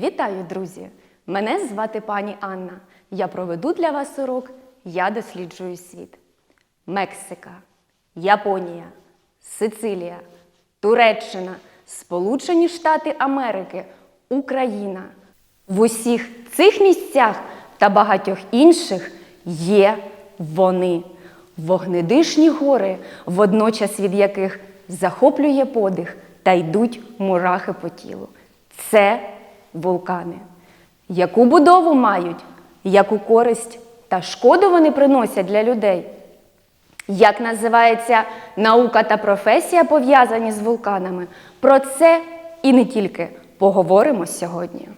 Вітаю, друзі! Мене звати пані Анна. Я проведу для вас урок Я досліджую світ. Мексика, Японія, Сицилія, Туреччина, Сполучені Штати Америки, Україна. В усіх цих місцях та багатьох інших є вони. Вогнедишні гори, водночас від яких захоплює подих та йдуть мурахи по тілу. Це вулкани. Яку будову мають, яку користь та шкоду вони приносять для людей? Як називається наука та професія, пов'язані з вулканами? Про це і не тільки поговоримо сьогодні.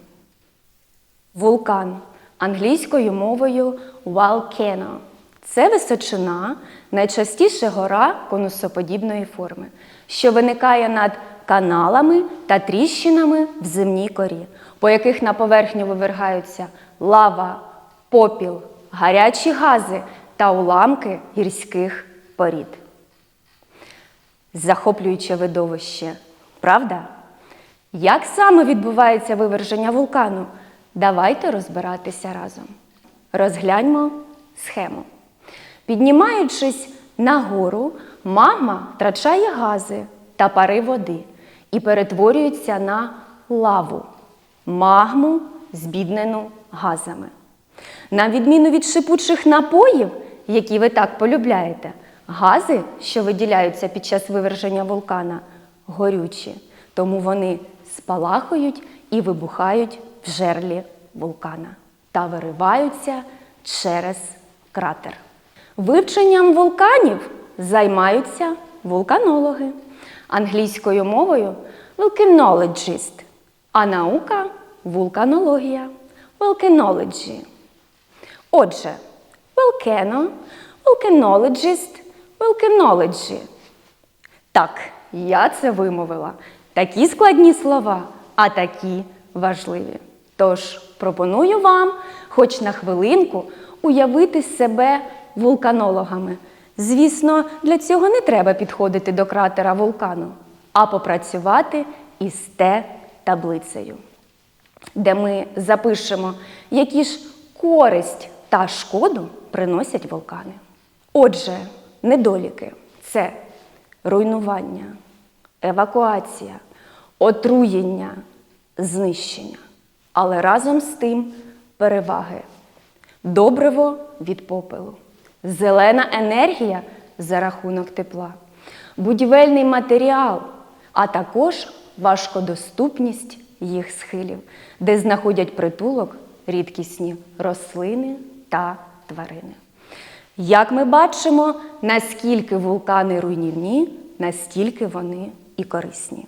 Вулкан англійською мовою volcano. Це височина, найчастіше гора конусоподібної форми, що виникає над каналами та тріщинами в земній корі, по яких на поверхню вивергаються лава, попіл, гарячі гази та уламки гірських порід. Захоплююче видовище, правда? Як саме відбувається виверження вулкану? Давайте розбиратися разом. Розгляньмо схему. Піднімаючись нагору, магма втрачає гази та пари води і перетворюється на лаву, магму, збіднену газами. На відміну від шипучих напоїв, які ви так полюбляєте, гази, що виділяються під час виверження вулкана, горючі, тому вони спалахують і вибухають в жерлі вулкана та вириваються через кратер. Вивченням вулканів займаються вулканологи, англійською мовою volcanologist, а наука вулканологія volcanology. Отже, volcano, volcanologist, volcanology. Так, я це вимовила. Такі складні слова, а такі важливі. Тож пропоную вам, хоч на хвилинку, уявити себе вулканологами. Звісно, для цього не треба підходити до кратера вулкану, а попрацювати із Т-таблицею, де ми запишемо, які ж користь та шкоду приносять вулкани. Отже, недоліки це руйнування, евакуація, отруєння, знищення. Але разом з тим переваги. Добриво від попелу, зелена енергія за рахунок тепла, будівельний матеріал, а також важкодоступність їх схилів, де знаходять притулок рідкісні рослини та тварини. Як ми бачимо, наскільки вулкани руйнівні, настільки вони і корисні.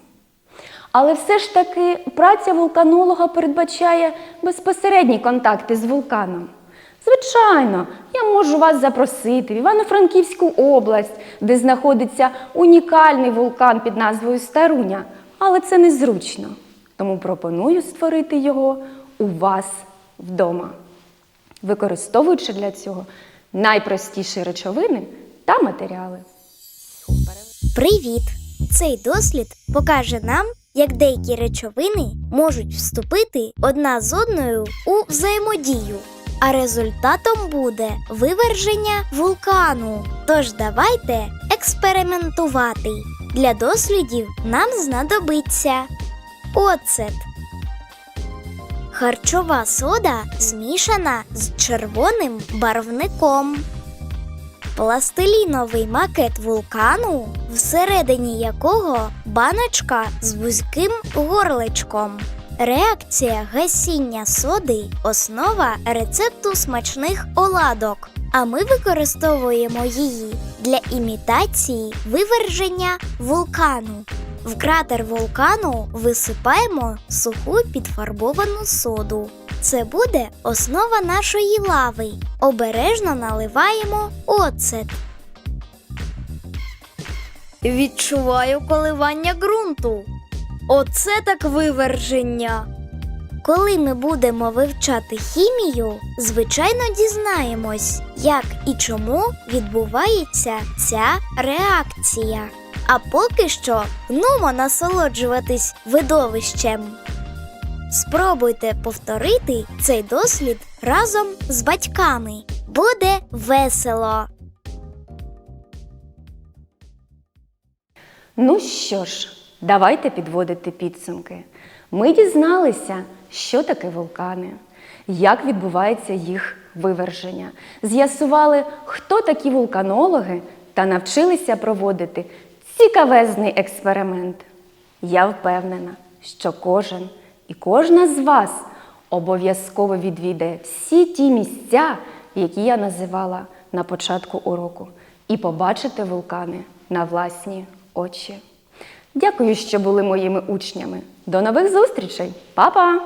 Але все ж таки праця вулканолога передбачає безпосередні контакти з вулканом. Звичайно, я можу вас запросити в Івано-Франківську область, де знаходиться унікальний вулкан під назвою Старуня, але це незручно. Тому пропоную створити його у вас вдома, використовуючи для цього найпростіші речовини та матеріали. Привіт! Цей дослід покаже нам, як деякі речовини можуть вступити одна з одною у взаємодію. А результатом буде виверження вулкану. Тож давайте експериментувати. Для дослідів нам знадобиться оцет. Харчова сода змішана з червоним барвником. Пластиліновий макет вулкану, всередині якого баночка з вузьким горличком. Реакція гасіння соди основа рецепту смачних оладок. А ми використовуємо її для імітації виверження вулкану. В кратер вулкану висипаємо суху підфарбовану соду. Це буде основа нашої лави. Обережно наливаємо оцет. Відчуваю коливання ґрунту. Оце так виверження. Коли ми будемо вивчати хімію, звичайно дізнаємось, як і чому відбувається ця реакція. А поки що нумо насолоджуватись видовищем. Спробуйте повторити цей дослід разом з батьками. Буде весело. Ну що ж, давайте підводити підсумки. Ми дізналися, що таке вулкани, як відбувається їх виверження, з'ясували, хто такі вулканологи, та навчилися проводити цікавезний експеримент. Я впевнена, що кожен і кожна з вас обов'язково відвідає всі ті місця, які я називала на початку уроку, і побачите вулкани на власні очі. Дякую, що були моїми учнями. До нових зустрічей, Па-па!